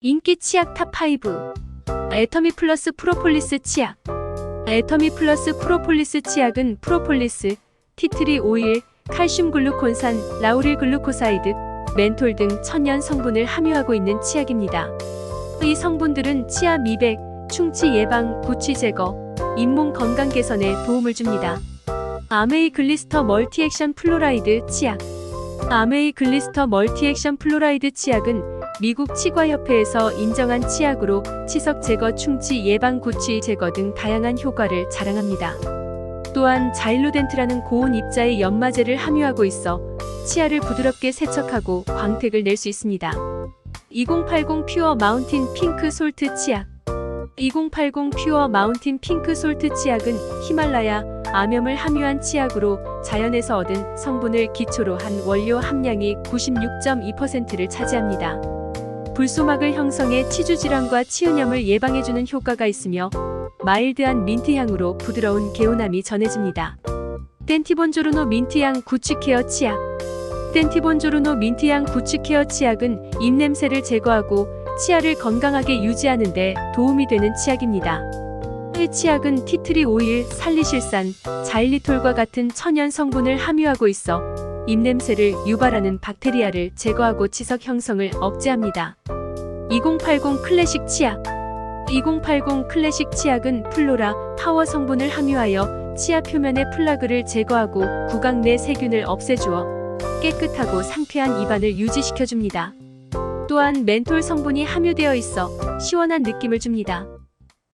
인기 치약 탑5 애터미 플러스 프로폴리스 치약 애터미 플러스 프로폴리스 치약은 프로폴리스, 티트리 오일, 칼슘 글루콘산, 라우릴 글루코사이드, 멘톨 등 천연 성분을 함유하고 있는 치약입니다. 이 성분들은 치아 미백, 충치 예방, 구취 제거, 잇몸 건강 개선에 도움을 줍니다. 아메이 글리스터 멀티액션 플로라이드 치약 아메이 글리스터 멀티액션 플로라이드 치약은 미국 치과협회에서 인정한 치약으로 치석 제거, 충치 예방, 구취 제거 등 다양한 효과를 자랑합니다. 또한 자일로덴트라는 고온 입자의 연마제를 함유하고 있어 치아를 부드럽게 세척하고 광택을 낼 수 있습니다. 2080 퓨어 마운틴 핑크 솔트 치약 2080 퓨어 마운틴 핑크 솔트 치약은 히말라야, 암염을 함유한 치약으로 자연에서 얻은 성분을 기초로 한 원료 함량이 96.2%를 차지합니다. 불소막을 형성해 치주 질환과 치은염을 예방해주는 효과가 있으며 마일드한 민트향으로 부드러운 개운함이 전해집니다. 덴티본조르노 민트향 구취케어 치약 덴티본조르노 민트향 구취케어 치약은 입냄새를 제거하고 치아를 건강하게 유지하는 데 도움이 되는 치약입니다. 이 치약은 티트리 오일, 살리실산, 자일리톨과 같은 천연 성분을 함유하고 있어 입냄새를 유발하는 박테리아를 제거하고 치석 형성을 억제합니다. 2080 클래식 치약 2080 클래식 치약은 플로라, 파워 성분을 함유하여 치아 표면의 플라그를 제거하고 구강 내 세균을 없애주어 깨끗하고 상쾌한 입안을 유지시켜줍니다. 또한 멘톨 성분이 함유되어 있어 시원한 느낌을 줍니다.